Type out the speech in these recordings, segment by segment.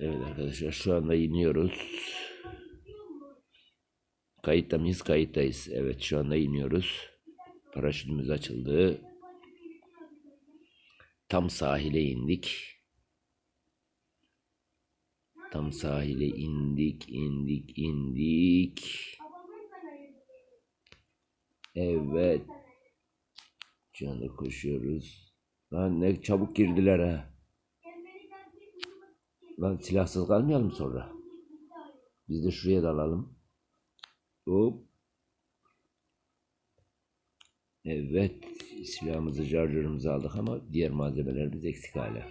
Evet arkadaşlar şu anda iniyoruz. Kayıtta mıyız? Kayıttayız. Evet şu anda iniyoruz. Paraşütümüz açıldı. Tam sahile indik. Tam sahile indik, indik, indik. Evet. Anda koşuyoruz. Lan ne çabuk girdiler ha. Lan silahsız kalmayalım sonra. Biz de şuraya dalalım. Hop. Evet. Silahımızı, charger'ımızı aldık ama diğer malzemelerimiz eksik hala.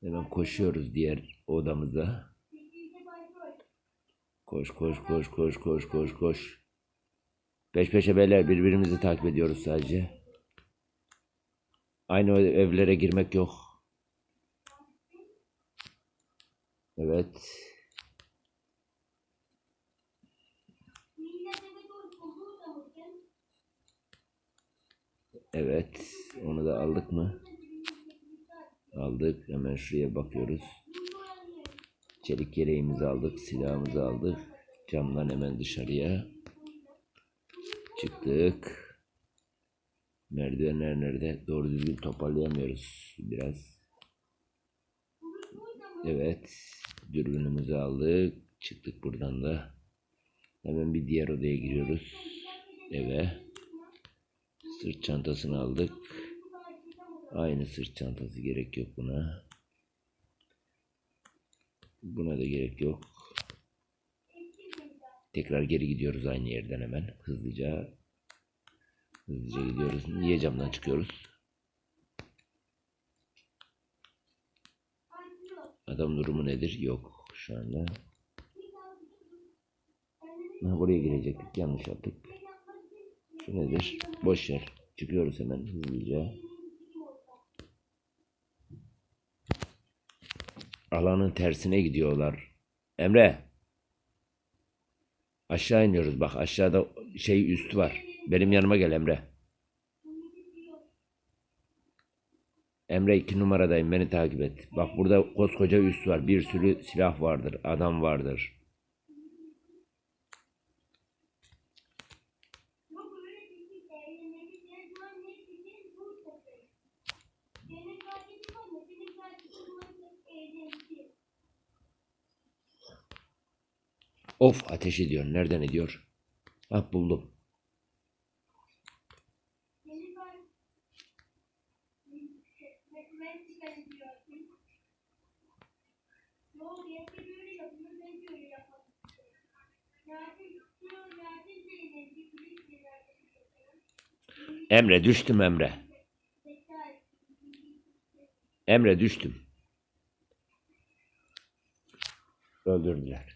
Hemen koşuyoruz diğer odamıza. Koş koş koş koş koş koş koş. Peş peşe beyler birbirimizi takip ediyoruz sadece. Aynı evlere girmek yok. Evet. Evet. Onu da aldık mı? Aldık. Hemen şuraya bakıyoruz. Çelik yeleğimizi aldık. Silahımızı aldık. Camdan hemen dışarıya. Çıktık. Merdivenler nerede? Doğru düzgün toparlayamıyoruz biraz. Evet. Dürbünümüzü aldık. Çıktık buradan da. Hemen bir diğer odaya giriyoruz. Eve. Sırt çantasını aldık. Aynı sırt çantası gerek yok buna. Buna da gerek yok. Tekrar geri gidiyoruz aynı yerden hemen. Hızlıca. Hızlıca gidiyoruz. Niye camdan çıkıyoruz? Adam durumu nedir? Yok şu anda. Ha, buraya girecektik. Yanlış yaptık. Şu nedir? Boş yer. Çıkıyoruz hemen hızlıca. Alanın tersine gidiyorlar. Emre. Aşağı iniyoruz bak aşağıda şey üstü var. Benim yanıma gel Emre. Emre iki numaradayım beni takip et. Bak burada koskoca üst var. Bir sürü silah vardır. Adam vardır. Of ateş ediyor. Nereden ediyor? Ah buldum. Emre düştüm Emre. Emre düştüm. Öldürdüler.